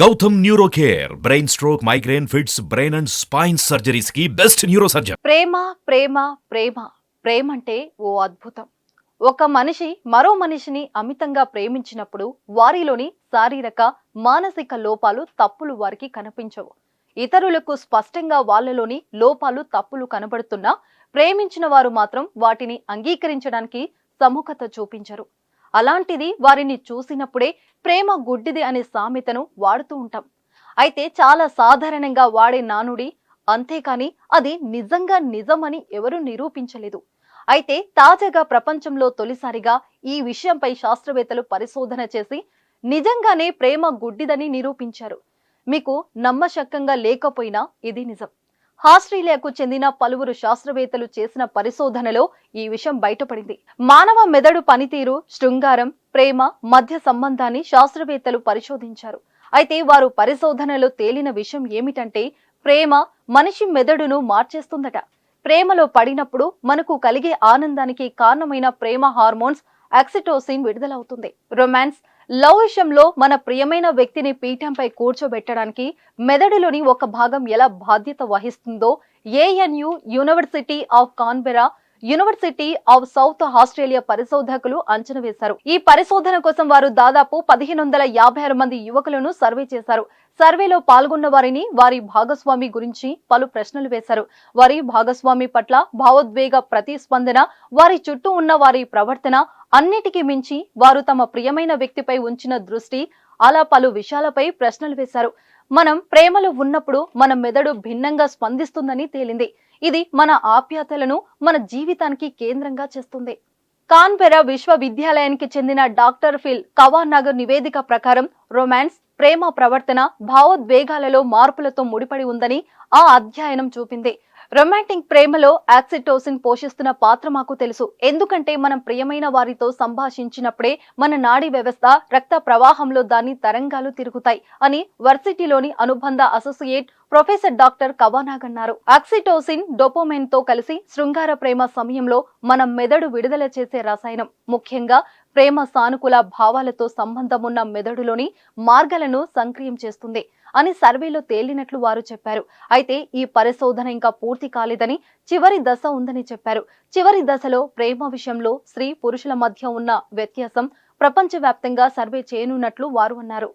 Gautam neuro care brain stroke migraine fits brain and spine సర్జరీస్కి best neuro surgeon ప్రేమ ప్రేమ ప్రేమ. ప్రేమ అంటే ఓ అద్భుతం. ఒక మనిషి మరో మనిషిని అమితంగా ప్రేమించినప్పుడు వారిలోని శారీరక మానసిక లోపాలు తప్పులు వారికి కనిపించవు. ఇతరులకు స్పష్టంగా వాళ్ళలోని లోపాలు తప్పులు కనబడుతున్నా ప్రేమించిన వారు మాత్రం వాటిని అంగీకరించడానికి సముఖత చూపించరు. అలాంటిది వారిని చూసినప్పుడే ప్రేమ గుడ్డిది అనే సామెతను వాడుతూ ఉంటాం. అయితే చాలా సాధారణంగా వాడే నానుడి అంతేకాని అది నిజంగా నిజమని ఎవరూ నిరూపించలేదు. అయితే తాజాగా ప్రపంచంలో తొలిసారిగా ఈ విషయంపై శాస్త్రవేత్తలు పరిశోధన చేసి నిజంగానే ప్రేమ గుడ్డిదని నిరూపించారు. మీకు నమ్మశక్కంగా లేకపోయినా ఇది నిజం. ఆస్ట్రేలియాకు చెందిన పలువురు శాస్త్రవేత్తలు చేసిన పరిశోధనలో ఈ విషయం బయటపడింది. మానవ మెదడు పనితీరు శృంగారం ప్రేమ మధ్య సంబంధాన్ని శాస్త్రవేత్తలు పరిశోధించారు. అయితే వారు పరిశోధనలో తేలిన విషయం ఏమిటంటే ప్రేమ మనిషి మెదడును మార్చేస్తుందట. ప్రేమలో పడినప్పుడు మనకు కలిగే ఆనందానికి కారణమైన ప్రేమ హార్మోన్స్ ఆక్సిటోసిన్ విడుదలవుతుంది. రొమాన్స్ లవ్ విషయంలో మన ప్రియమైన వ్యక్తిని పీఠంపై కూర్చోబెట్టడానికి మెదడులోని ఒక భాగం ఎలా బాధ్యత వహిస్తుందో ANU university of Canberra university of South Australia పరిశోధకులు అంచనా వేశారు. ఈ పరిశోధన కోసం వారు దాదాపు పదిహేను వందల యాభై ఆరు మంది యువకులను సర్వే చేశారు. సర్వేలో పాల్గొన్న వారిని వారి భాగస్వామి గురించి పలు ప్రశ్నలు వేశారు. వారి భాగస్వామి పట్ల భావోద్వేగ ప్రతిస్పందన వారి చుట్టూ ఉన్న వారి ప్రవర్తన అన్నిటికీ మించి వారు తమ ప్రియమైన వ్యక్తిపై ఉంచిన దృష్టి అలా పలు విషయాలపై ప్రశ్నలు వేశారు. మనం ప్రేమలో ఉన్నప్పుడు మన మెదడు భిన్నంగా స్పందిస్తుందని తేలింది. ఇది మన ఆప్యాతలను మన జీవితానికి కేంద్రంగా చేస్తుంది. కాన్బెరా విశ్వవిద్యాలయానికి చెందిన డాక్టర్ ఫిల్ కవానగర్ నివేదిక ప్రకారం రొమాన్స్ ప్రేమ ప్రవర్తన భావోద్వేగాలలో మార్పులతో ముడిపడి ఉందని ఆ అధ్యయనం చూపింది. రొమాంటిక్ ప్రేమలో ఆక్సిటోసిన్ పోషిస్తున్న పాత్ర మాకు తెలుసు. ఎందుకంటే మనం ప్రియమైన వారితో సంభాషించినప్పుడే మన నాడీ వ్యవస్థ రక్త ప్రవాహంలో దాని తరంగాలు తిరుగుతాయి అని వర్సిటీలోని అనుబంధ అసోసియేట్ ప్రొఫెసర్ డాక్టర్ కవానాగ్ అన్నారు. ఆక్సిటోసిన్ డోపోమైన్తో కలిసి శృంగార ప్రేమ సమయంలో మన మెదడు విడుదల చేసే రసాయనం. ముఖ్యంగా ప్రేమ సానుకూల భావాలతో సంబంధం ఉన్న మెదడులోని మార్గాలను సంక్రియం చేస్తుంది. అని సర్వేలో తేలినట్లు వారు చెప్పారు. అయితే ఈ పరిశోధన ఇంకా పూర్తి కాలేదని చివరి దశ ఉందని చెప్పారు. చివరి దశలో ప్రేమ విషయంలో స్త్రీ పురుషుల మధ్య ఉన్న వ్యత్యాసం ప్రపంచవ్యాప్తంగా సర్వే చేయనున్నట్లు వారు అన్నారు.